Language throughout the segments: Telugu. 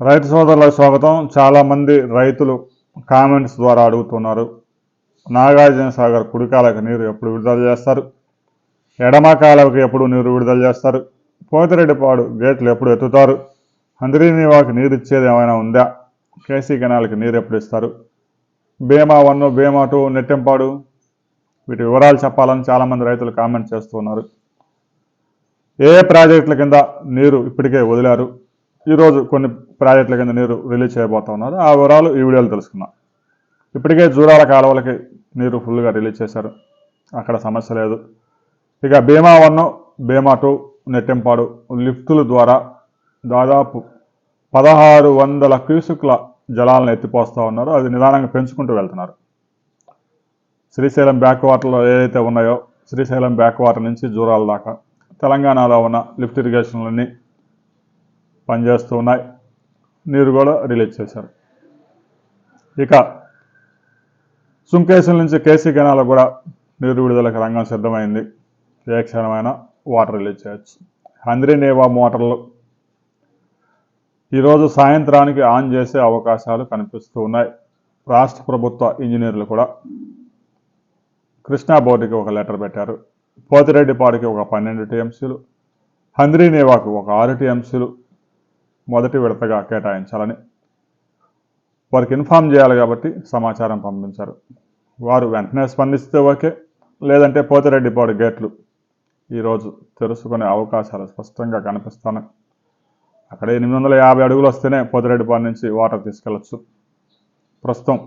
రైతు సోదరులకు స్వాగతం. చాలామంది రైతులు కామెంట్స్ ద్వారా అడుగుతున్నారు. నాగార్జున సాగర్ కుడికాలకు నీరు ఎప్పుడు విడుదల చేస్తారు? ఎడమ కాలువకి ఎప్పుడు నీరు విడుదల చేస్తారు? పోతిరెడ్డిపాడు గేట్లు ఎప్పుడు ఎత్తుతారు? అందరినీవాకి నీరు ఇచ్చేది ఏమైనా ఉందా? కేసీ కెనాల్కి నీరు ఎప్పుడు ఇస్తారు? భీమా వన్ భీమా టూ నెట్టెంపాడు వీటి వివరాలు చెప్పాలని చాలామంది రైతులు కామెంట్ చేస్తున్నారు. ఏ ప్రాజెక్టుల కింద నీరు ఇప్పటికే వదిలారు? ఈరోజు కొన్ని ప్రాజెక్టుల కింద నీరు రిలీజ్ చేయబోతా ఉన్నారు. ఆ వివరాలు ఈ వీడియోలో తెలుసుకున్నాం ఇప్పటికే జూరాల కాలువలకి నీరు ఫుల్గా రిలీజ్ చేశారు. అక్కడ సమస్య లేదు. ఇక భీమా వన్ భీమా టూ నెట్టెంపాడు లిఫ్టుల ద్వారా దాదాపు పదహారు వందల క్యూసుకుల జలాలను ఎత్తిపోస్తూ ఉన్నారు. అది నిదానంగా పెంచుకుంటూ వెళ్తున్నారు. శ్రీశైలం బ్యాక్ వాటర్లో ఏదైతే ఉన్నాయో శ్రీశైలం బ్యాక్ వాటర్ నుంచి జూరాల దాకా తెలంగాణలో ఉన్న లిఫ్ట్ ఇరిగేషన్లన్నీ పనిచేస్తూ ఉన్నాయి. నీరు కూడా రిలీజ్ చేశారు. ఇక సుంకేశం నుంచి కేసీ కెనాల్ కూడా నీరు విడుదలకు రంగం సిద్ధమైంది. ఏ క్షణమైన వాటర్ రిలీజ్ చేయొచ్చు. హంద్రీ నేవా మోటార్లు ఈరోజు సాయంత్రానికి ఆన్ చేసే అవకాశాలు కనిపిస్తూ ఉన్నాయి. రాష్ట్ర ప్రభుత్వ ఇంజనీర్లు కూడా కృష్ణా బోర్డుకి ఒక లెటర్ పెట్టారు. పోతిరెడ్డిపాడికి ఒక పన్నెండు టీఎంసీలు హంద్రీ నేవాకు ఒక ఆరు టీఎంసీలు మొదటి విడతగా కేటాయించాలని వారికి ఇన్ఫామ్ చేయాలి కాబట్టి సమాచారం పంపించారు. వారు వెంటనే స్పందిస్తే ఓకే లేదంటే పోతిరెడ్డిపాడు గేట్లు ఈరోజు తెరుచుకునే అవకాశాలు స్పష్టంగా కనిపిస్తున్నాయి అక్కడ ఎనిమిది వందల యాభై అడుగులు వస్తేనే పోతిరెడ్డిపాడు నుంచి వాటర్ తీసుకెళ్ళచ్చు ప్రస్తుతం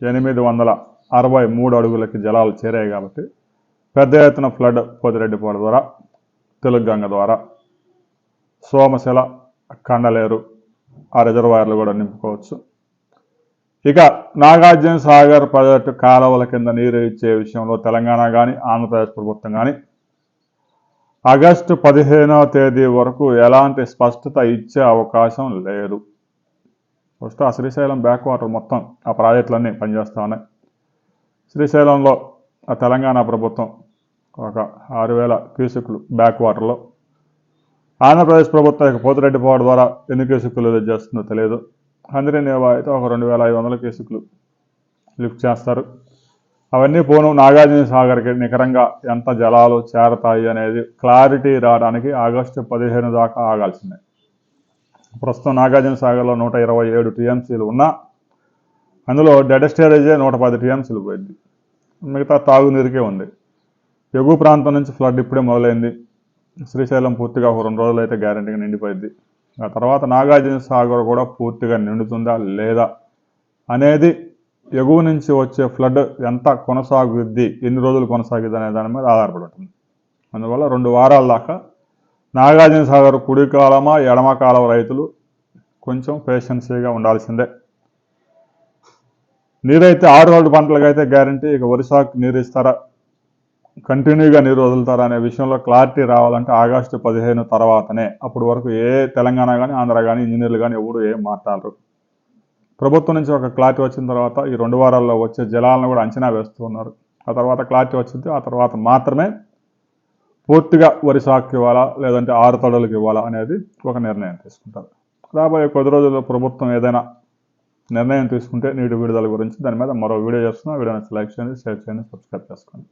ఎనిమిది వందల అరవై మూడు అడుగులకి జలాలు చేరాయి కాబట్టి పెద్ద ఎత్తున ఫ్లడ్ పోతిరెడ్డిపాడు ద్వారా తెలుగంగ ద్వారా సోమశిల కండలేరు. ఆ రిజర్వాయర్లు కూడా నింపుకోవచ్చు. ఇక నాగార్జున సాగర్ ప్రాజెక్టు కాలువల కింద నీరు ఇచ్చే విషయంలో తెలంగాణ కానీ ఆంధ్రప్రదేశ్ ప్రభుత్వం కానీ ఆగస్టు పదిహేనవ తేదీ వరకు ఎలాంటి స్పష్టత ఇచ్చే అవకాశం లేదు. ఫస్ట్ ఆ శ్రీశైలం బ్యాక్ వాటర్ మొత్తం ఆ ప్రాజెక్టులన్నీ పనిచేస్తూ ఉన్నాయి. శ్రీశైలంలో ఆ తెలంగాణ ప్రభుత్వం ఒక ఆరు వేల క్యూసెక్లు బ్యాక్ వాటర్లో ఆంధ్రప్రదేశ్ ప్రభుత్వం ఇక పోతిరెడ్డిపాడు ద్వారా ఎన్ని కేసులు రిలీజ్ చేస్తుందో తెలియదు అందరి నేవా అయితే ఒక రెండు వేల ఐదు వందల కేసులు లిఫ్ట్ చేస్తారు. అవన్నీ పోను నాగార్జున సాగర్కి నికరంగా ఎంత జలాలు చేరతాయి అనేది క్లారిటీ రావడానికి ఆగస్టు పదిహేను దాకా ఆగాల్సిందే. ప్రస్తుతం నాగార్జున సాగర్లో నూట ఇరవై ఏడు టీఎంసీలు ఉన్నా అందులో డెడ్ స్టేరేజే నూట పది టీఎంసీలు పోయింది. మిగతా తాగునీరుకే ఉంది. ఎగువ ప్రాంతం నుంచి ఫ్లడ్ ఇప్పుడే మొదలైంది. శ్రీశైలం పూర్తిగా ఒక రెండు రోజులు అయితే గ్యారంటీగా నిండిపోయింది ఆ తర్వాత నాగార్జున సాగర్ కూడా పూర్తిగా నిండుతుందా లేదా అనేది ఎగువ నుంచి వచ్చే ఫ్లడ్ ఎంత కొనసాగుద్ది ఎన్ని రోజులు కొనసాగుద్ది అనే దాని మీద ఆధారపడి ఉంటుంది. అందువల్ల రెండు వారాల దాకా నాగార్జున సాగర్ కుడి కాలమా ఎడమ కాలం రైతులు కొంచెం పేషెన్సీగా ఉండాల్సిందే. నీరైతే ఆరు రోజుల పంటలకైతే గ్యారంటీ ఇక వరి నీరు ఇస్తారా? కంటిన్యూగా నీరు వదులుతారు అనే విషయంలో క్లారిటీ రావాలంటే ఆగస్టు పదిహేను తర్వాతనే అప్పటి వరకు ఏ తెలంగాణ కానీ ఆంధ్ర కానీ ఇంజనీర్లు కానీ ఎవరు ఏం మాట్లాడరు. ప్రభుత్వం నుంచి ఒక క్లారిటీ వచ్చిన తర్వాత ఈ రెండు వారాల్లో వచ్చే జలాలను కూడా అంచనా వేస్తూ ఉన్నారు. ఆ తర్వాత క్లారిటీ వచ్చింది ఆ తర్వాత మాత్రమే పూర్తిగా వరి సాగుకి ఇవ్వాలా లేదంటే ఆరు తడులకు ఇవ్వాలా అనేది ఒక నిర్ణయం తీసుకుంటారు. రాబోయే కొద్ది రోజుల్లో ప్రభుత్వం ఏదైనా నిర్ణయం తీసుకుంటే నీటి విడుదల గురించి దాని మీద మరో వీడియో చేస్తున్నా. వీడియో లైక్ చేయండి షేర్ చేయండి సబ్స్క్రైబ్ చేసుకోండి.